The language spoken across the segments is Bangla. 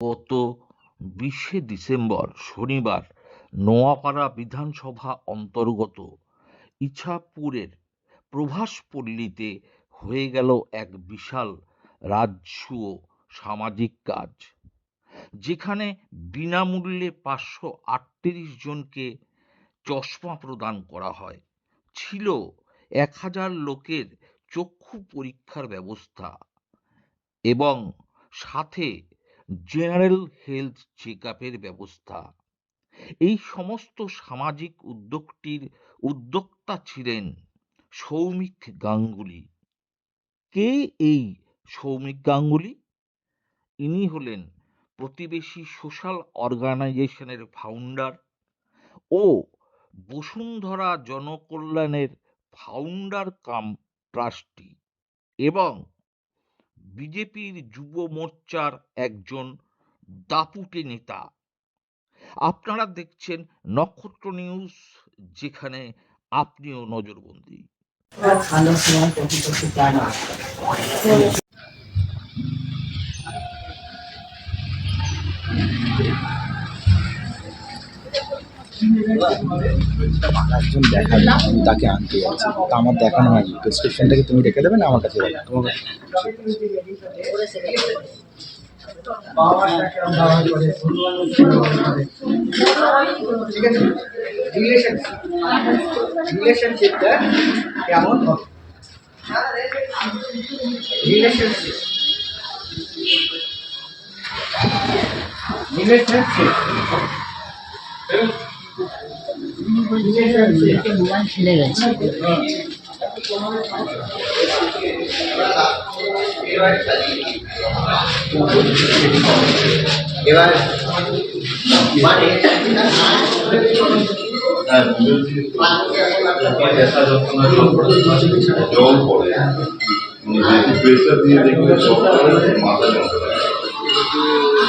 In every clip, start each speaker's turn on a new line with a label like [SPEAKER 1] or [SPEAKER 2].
[SPEAKER 1] গত বিশে ডিসেম্বর শনিবার নোয়াপাড়া বিধানসভা অন্তর্গত ইছাপুরের প্রভাসপল্লীতে হয়ে গেল এক বিশাল রাজসূয় সামাজিক কাজ। যেখানে বিনামূল্যে পাঁচশো আটত্রিশ জনকে চশমা প্রদান করা হয়। ছিল এক হাজার লোকের চক্ষু পরীক্ষার ব্যবস্থা এবং সাথে জেনারেল হেলথ চেক ব্যবস্থা। এই সমস্ত সামাজিক উদ্যোগটির উদ্যোক্তা ছিলেন সৌমিক গাঙ্গুলি। কে এই সৌমিক গাঙ্গুলি? ইনি হলেন প্রতিবেশী সোশ্যাল অর্গানাইজেশনের ফাউন্ডার ও বসুন্ধরা জনকল্যাণের ফাউন্ডার কাম ট্রাস্টি এবং বিজেপির যুব মোর্চার একজন দাপুটে নেতা। আপনারা দেখছেন নক্ষত্র নিউজ, যেখানে আপনিও নজরবন্দি।
[SPEAKER 2] চায় না
[SPEAKER 3] একজন দেখাবে আমি তাকে আনতে যাচ্ছি। তা আমার দেখানো হয়নি। প্রেসক্রিপশনটাকে তুমি রেখে দেবে না আমার কাছে? তোমার
[SPEAKER 2] ঠিক আছে রিলেশনশিপ রিলেশনশিপটা কেমন রিলেশনশিপ রিলেশনশিপ
[SPEAKER 4] মোবাইল
[SPEAKER 5] এবার মানে
[SPEAKER 6] জল পড়ে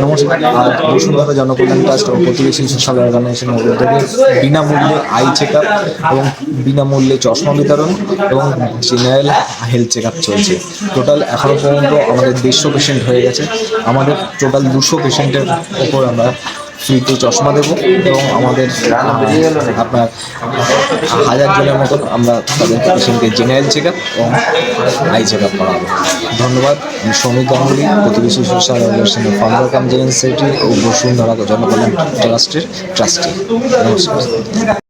[SPEAKER 3] নমস্কার বসুন্ধরা জনকল্যাণ ট্রাস্ট ও প্রতিবেশী সোশ্যাল অর্গানাইজেশনের উদ্যোগে বিনামূল্যে আই চেক আপ এবং বিনামূল্যে চশমা বিতরণ এবং জেনারেল হেলথ চেক আপ চলছে। টোটাল এখনও পর্যন্ত আমাদের দেড়শো পেশেন্ট হয়ে গেছে। আমাদের টোটাল দুশো পেশেন্টের ওপর আমরা ফ্রিতে চশমা দেবো এবং আমাদের আপনার হাজার জনের মতন আমরা তাদের পেশেন্টকে জেনারেল চেক আপ এবং আই চেক আপ করাবো। ধন্যবাদ, আমি সমীর গাঙ্গুলি, প্রতিবেশী সুশাল অর্গানাইজেশনের ফাউন্ডার কাম সেক্রেটারি ও বসুন্ধরা জনকল্যাণ ট্রাস্টের ট্রাস্টি নমস্কার।